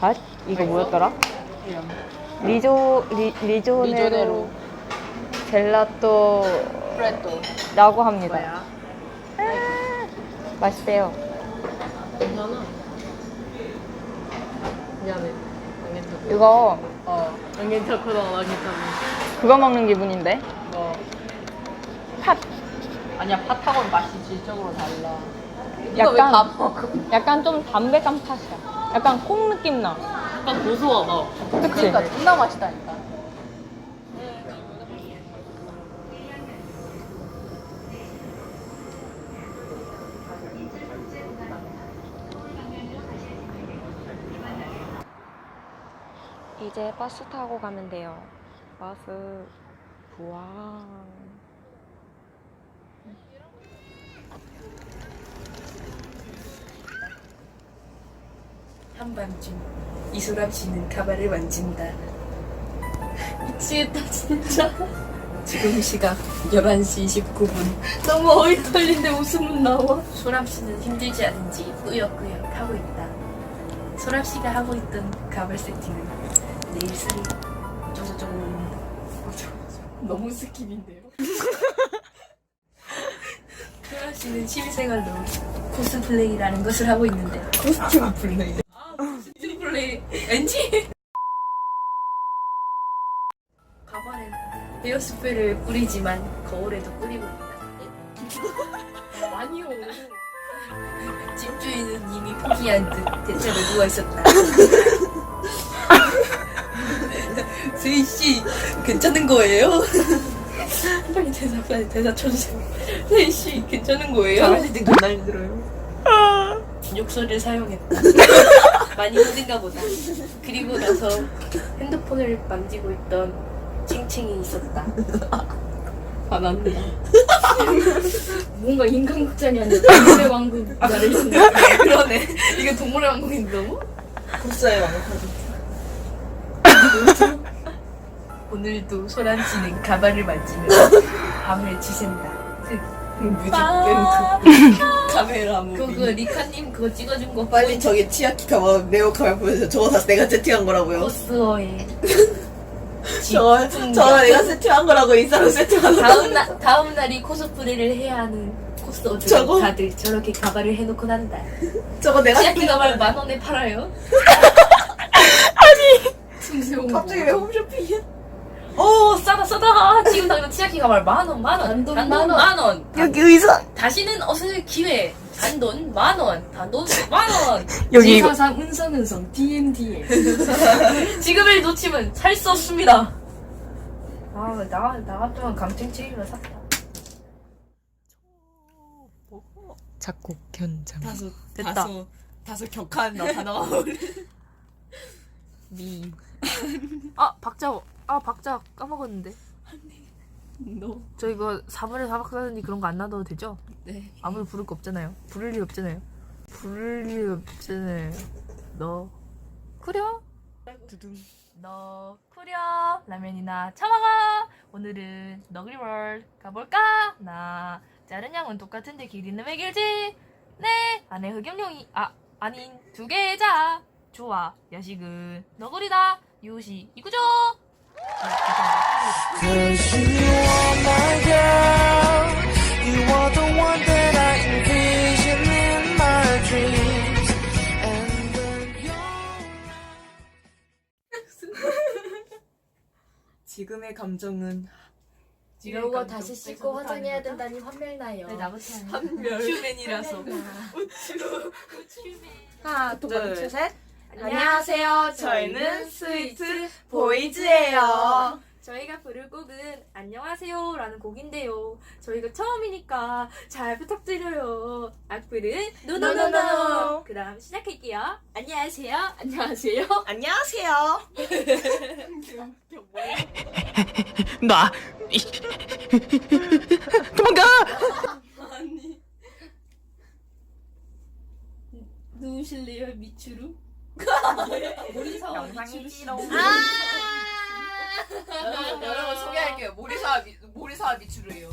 아 이거 뭐였더라? 리조 리, 리조네로 리조네로. 젤라또라고 프레토. 합니다. 뭐야? 아, 맛있대요. 괜찮아. 미안해. 안 괜찮고. 이거 어. 안 괜찮거든, 안 괜찮아. 그거 먹는 기분인데? 뭐. 팥. 아니야, 팥하고는 맛이 질적으로 달라. 이거 왜 약간- 다 먹어? 약간 좀 담백한 팥이야. 약간 콩 느낌 나. 약간 고소하다. 그치? 그러니까 존나 맛있다니까. 이제 버스 타고 가면 돼요. 버스 부항. 한밤중 이소람 씨는 가발을 만진다. 미치겠다, 진짜. 지금 시각 11시 29분. 너무 어이 털린데 웃음은 나와. 소람 씨는 힘들지 않은지 꾸역꾸역 하고 있다. 소람 씨가 하고 있던 가발 세팅은 내일 쓸 쪼쪼쪼입니다. 너무 스킵인데요. 소람 씨는 취미생활로 코스플레이라는 것을 하고 있는데 코스튬 플레이. 코스플레이 왠지 가발에 헤어스프레이를 뿌리지만 거울에도 뿌리고 있다. 아니요. 집주인은 이미 포기한 듯 대체로 누워 있었다. 세희 씨 괜찮은 거예요? 빨리 대사 빨리 대사 쳐주세요. 세희 씨 괜찮은 거예요? 때 존나 힘들어요. 욕설을 사용했다. 많이 힘든가 보다. 그리고 나서 핸드폰을 만지고 있던 칭칭이 있었다. 화났네. 뭔가 인간극장이 아니라 동물의 왕국 나를 생각. 그러네. 이게 동물의 왕국인다고? 코스에 왕국하죠. 오늘도 소란 씨는 가발을 만지며 밤을 지샌다. 뮤직 빠- 뱅크. 카메라 무비. 그거 리카님 그거 찍어준 거 빨리 저기 치아키 가마 네오 가마 보여줘. 저거 다 내가 세팅한 거라고요. 코스어에 저거 저거 내가 세팅한 거라고 인스타로 세팅한 거. 다음 날 다음 날이 코스프레를 해야 하는 코스어들 저거? 다들 저렇게 가발을 해놓고 난다. 저거 내가 세팅한 가발 거. 만 원에 팔아요? 아니. 갑자기 왜 홈쇼핑이야? 오 싸다 싸다. 지금 당장 치아키 가발 만원 만원. 단돈 단돈 만 만원. 여기 의사. 다시는 없을 기회. 단돈 만원. 단돈 만원. 여기 이거 지사상 은성은성. DMDM 지금을 놓치면 살 수 없습니다. 아나 나 같으면 강땡땡이면 샀다. 작곡 견장. 다소 됐다. 다소 다소 격한 나 단어가 미. 아 박자 아 박자 까먹었는데. 너. 저 이거 4분의 4박 사는니 그런 거 안 놔둬도 되죠? 네. 아무도 부를 거 없잖아요. 부를 일 없잖아요. 부를 일 없잖아요. 너 쿠려? 두둥. 너 쿠려? 라면이나 참아가. 오늘은 너구리월 가볼까? 나 자른 양은 똑같은데 길이는 왜 길지? 네 안에 흑염룡이 아 아닌 두 개자. 좋아 야식은 너구리다. 유시 이구죠. 지금의 감정은 이러고 다시 씻고 화장해야 된다니 환멸나요. 네, 나부터. 한별. 슈맨이라서. 하나 둘 셋. 안녕하세요. 저희는 스위트 보이즈예요. 저희가 부를 곡은 안녕하세요라는 곡인데요. 저희가 처음이니까 잘 부탁드려요. 악플은 노노노노. 그다음 시작할게요. 안녕하세요. 안녕하세요. 안녕하세요. 나 도망가. 누우실래요, 미추루? 영상이지롱. 여러분, 아! 아! 여러분 소개할게요. 모리사와 모리사와 미추루예요.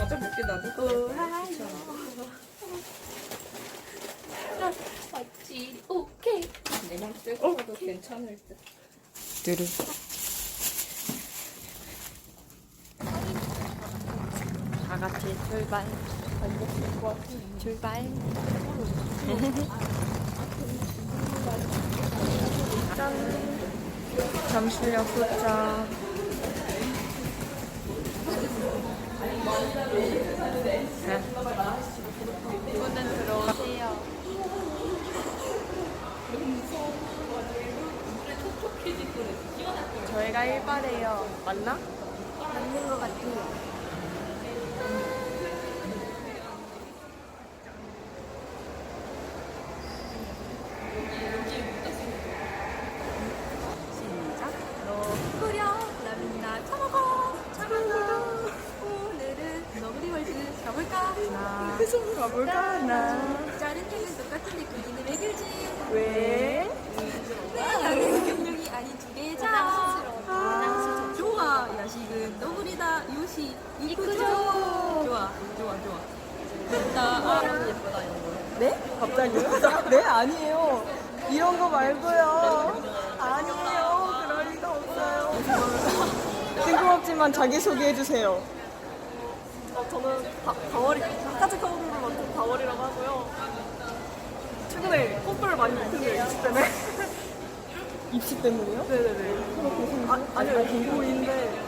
어, 아, 오케이. 내맘 떼고도 괜찮을 듯. 뚜루. 출발. 출발. 짠. 잠실역 도착. 이분은 들어오세요. 저희가 1발이에요. 맞나? 맞는 것 같아요. 시작. 너 끓여 라면이나 처먹어. 처먹어. 오늘은 너구리월드 가볼까? 나. 가볼까, 나. 짜릿함은 똑같은데 고기는 왜 길지? 왜? 왜 경력이 아닌 두 개자. 아, 야식은 너구리다. 요시 이쿠죠. 좋아. 좋아. 좋아. 됐다. 예쁘다 이거. 네? 갑자기요? 네, 아니에요. 이런 거 말고요. 아니에요. 그럴 리가 없어요. 뜬금없지만 자기소개해 주세요. 어, 저는 바, 바월이 바깥의 커브를 맡은 바월이라고 하고요. 최근에 뽀뽀를 많이 못했네요, 입시 때문에. 입시 때문에요? 네네네. 아, 아니요, 공부인데.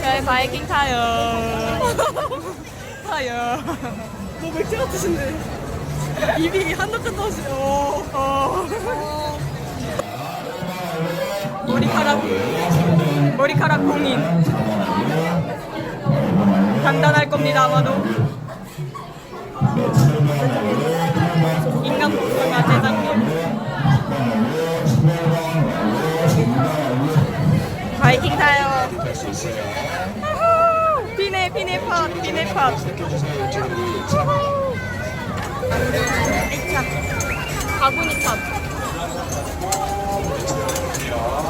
저희 바이킹 타요. 타요. 너 맥주 같으신데. 입이 한덕한덕 하시네. 어, 어. 머리카락. 머리카락 공인. 간단할 겁니다, 아마도. 피네 피네 팟 피네 팟. 에이차 바구니 팟.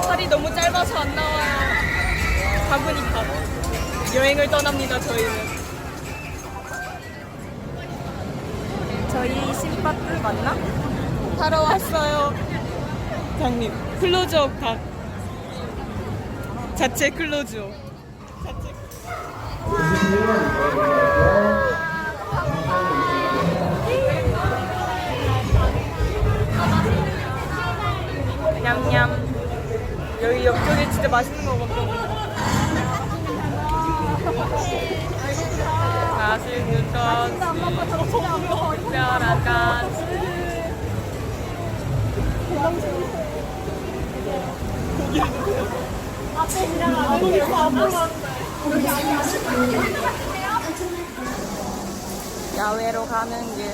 팔이 너무 짧아서 안 나와요. 바구니 팟. 여행을 떠납니다 저희는. 저희 신밧불 맞나? 타러 왔어요. 장님 클로즈업 각. 자체 클로즈업. 냠 more. 야외로 가는 길.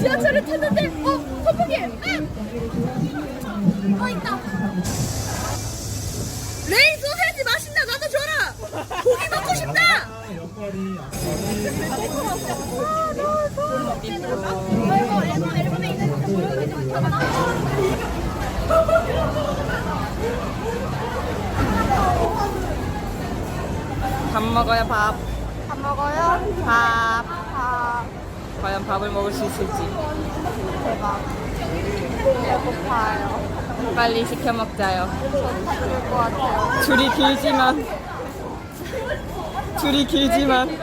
지하철을 탔는데, 어, 선풍기! 응! 어, 있다. 레인 소세지 맛있다. 나도 줘라. 고기 먹고 싶다. 이거 앨범 앨범에 있는 거 보여주면 밥 먹어요, 밥. 밥 먹어요? 밥. 밥. 과연 밥을 먹을 수 있을지. 대박. 배고파요. 빨리 시켜 먹자요. 그럴 것 같아요. 줄이 길지만. 줄이 길지만.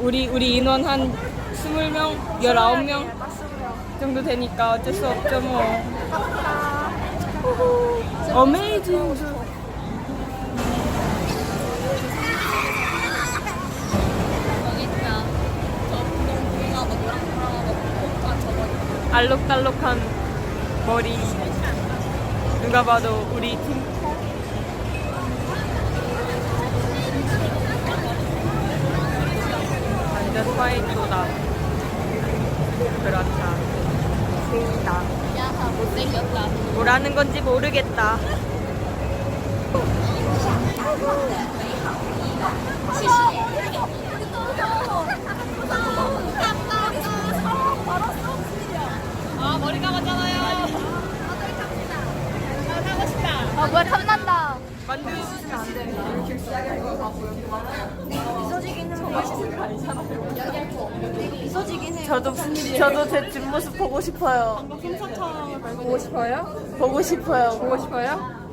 우리, 우리 인원 한 20명, 19명 맞습니다. 정도 되니까 어쩔 수 없죠, 뭐. 감사합니다. 어메이징. 알록달록한 머리. 누가 봐도 우리 팀. 완전 화이트다. 그렇다. 생이다 야하 못생겼다. 뭐라는 건지 모르겠다. 저도 저도 제 뒷모습 보고 싶어요. 보고 싶어요? 보고 싶어요. 보고 싶어요?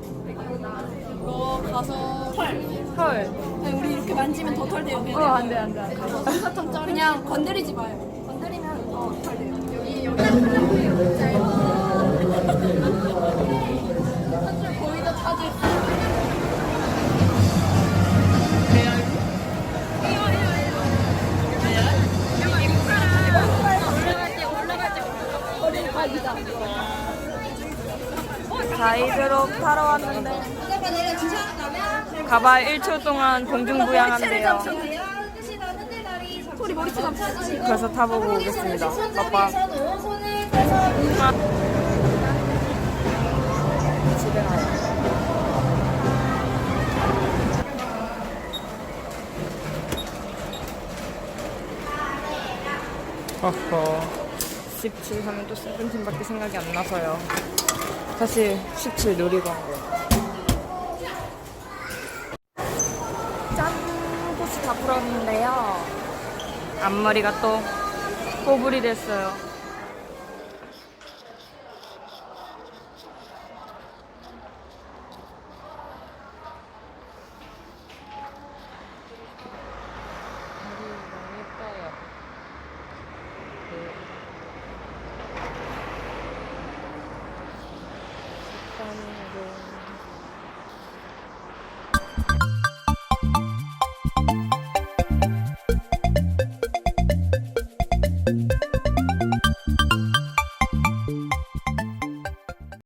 네, 우리 이렇게 만지면 더 털 돼요. 어, 안 돼, 안 돼. 솜사탕 짜 그냥 건드리지 마요. 건드리면 더 털 돼요. 여기, 여기. 한줄 거의 다 찾을. 가이드로 타러 왔는데 가발 1초 동안 공중부양한대요. 소리 머리채 잡혀주시고. 그래서 타보고 오겠습니다. 빠빠. 집에 가요. 17 하면 또 세븐틴밖에 생각이 안 나서요. 사실 17 놀이광고. 짠! 꽃이 다 불었는데요. 앞머리가 또 꼬불이 됐어요.